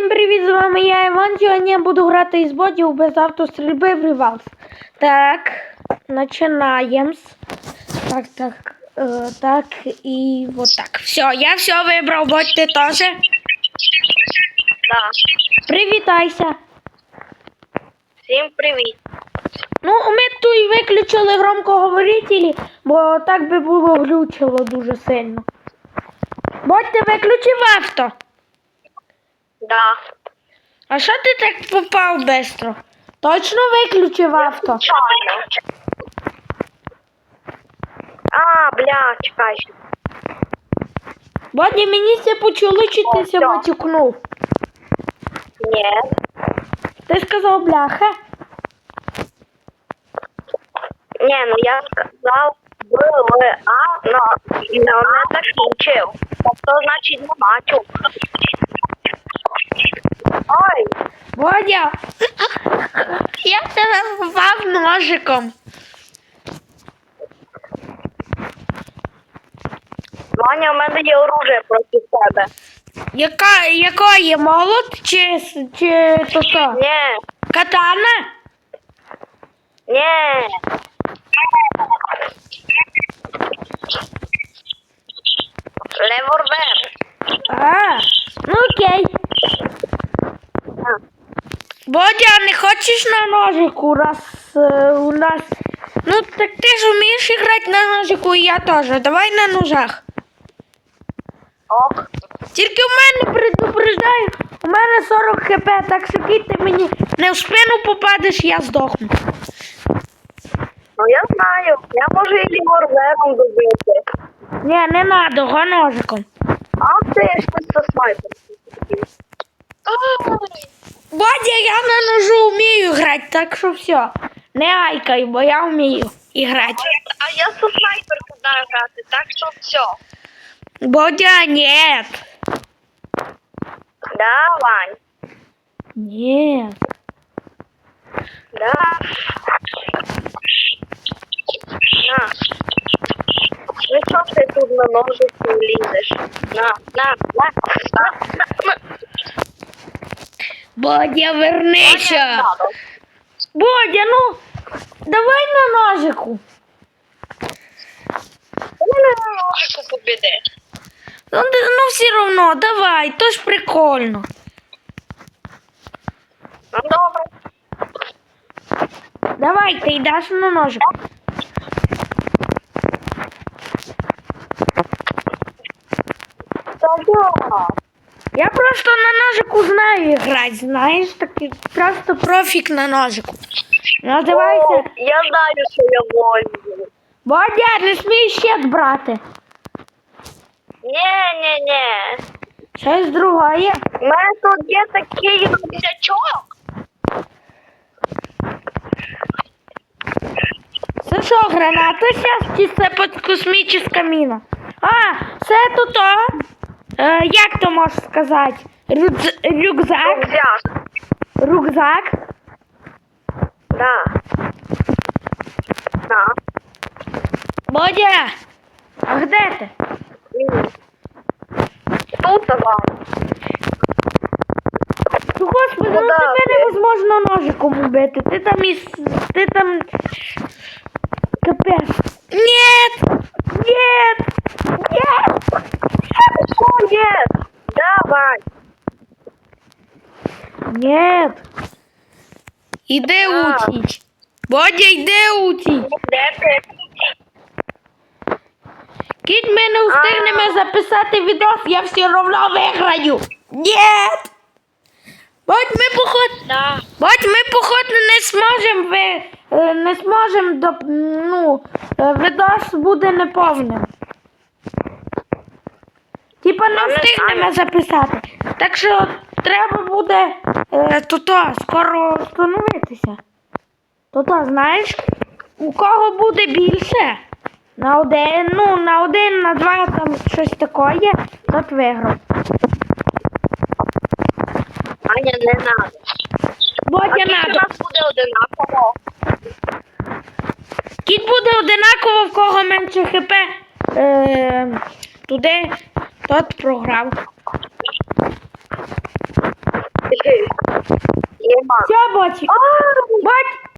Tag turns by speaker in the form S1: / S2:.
S1: Всім привіт, з вами я Іван. Сьогодні я буду грати із ботів без автострільби в Revolve. Так, починаємо. Так, так, е, так і вот так. Все, я все вибрав, бот ти теж.
S2: Да.
S1: Привітайся.
S2: Всім привіт.
S1: Ну, ми тут і виключили громкоговорителі, бо так би було глючило дуже сильно. Ти виключив авто.
S2: Да.
S1: А що ти так попав бистро? Точно виключив авто?
S2: Случайно. А, бля, чекай. ще.
S1: Боді, мені це почули, чи ти
S2: О,
S1: ся
S2: всьо.
S1: матюкнув?
S2: Ні.
S1: Ти сказав бляха?
S2: Ні, ну я сказав Б, Л, А, но но не закінчив. Тобто, значить, не матюк. Ой,
S1: Бодя, я тебе попав ножиком.
S2: Ваня, у мене є оружие проти тебе.
S1: Яка, якої молот чи, с- чи то що?
S2: Ні,
S1: Катана?
S2: ні. Револьвер.
S1: А, ну окей.
S2: А.
S1: Бодя, не хочеш на ножику, раз е, у нас. Ну, так ти ж вмієш грати на ножику, і я теж. Давай на ножах.
S2: Ок.
S1: Тільки в мене предупреждаю, у мене 40 хп, так що ти мені не в спину попадеш, я здохну.
S2: Ну я знаю. Я можу і револьвером добити.
S1: Ні, не надо, го ножиком.
S2: А це я щось со снайпером.
S1: Бодя, я на ножу вмію грати, так що все. Не айкай, бо я вмію і грати.
S2: А я со снайперку знаю грати, так що все.
S1: Бодя, ні.
S2: Да, Вань?
S1: Ні.
S2: Да. На. Ну що ти тут на ножиці лізеш? На, на, на, на, на, на.
S1: Бодя, вернися. Бодя, ну давай на ножику.
S2: На ножику побіди.
S1: Ну, ну все одно, давай, то ж прикольно.
S2: Ну добре.
S1: Давай, ти йдеш на ножику.
S2: Та да.
S1: Я просто на ножику знаю грати, знаєш, такий просто профік на ножику. Називайся.
S2: О, Я знаю, що я возьму.
S1: Бодя, не смій щит брати.
S2: Ні.
S1: Щось другое.
S2: У мене тут є такий рюкзачок.
S1: Це що, граната зараз чи це космічна міна? А, це тут то. Е, як то можеш сказати? Рюкзак?
S2: Рюкзак.
S1: Рюкзак?
S2: Да. Да.
S1: Бодя, а де ти?
S2: Тут вам.
S1: Ну, Господи, ну
S2: Ну, да,
S1: тебе невозможно ножиком убити. Ти там із... Ти там... Капець. Нет! Нет! Нет!
S2: Є. Давай.
S1: Нет! Іди
S2: Да.
S1: утіч. Бодя, йди утіч. Кіт ми не встигнемо записати відос, я все одно виграю. Нет! Бодь, ми походу...
S2: Да.
S1: Бать, ми походу не зможемо ви е, не зможемо до ну е, відос буде неповним. Типа не встигнемо записати. Так що треба буде е, то-то скоро встановитися. То-то, знаєш, у кого буде більше? На один, ну, на один, на два там щось таке, тот виграв.
S2: Аня, не надо.
S1: Бодя надо.
S2: нас буде одинаково.
S1: Кіт буде одинаково, в кого менше хп. Е, туди Тот програв. Я бачу.
S2: Бать!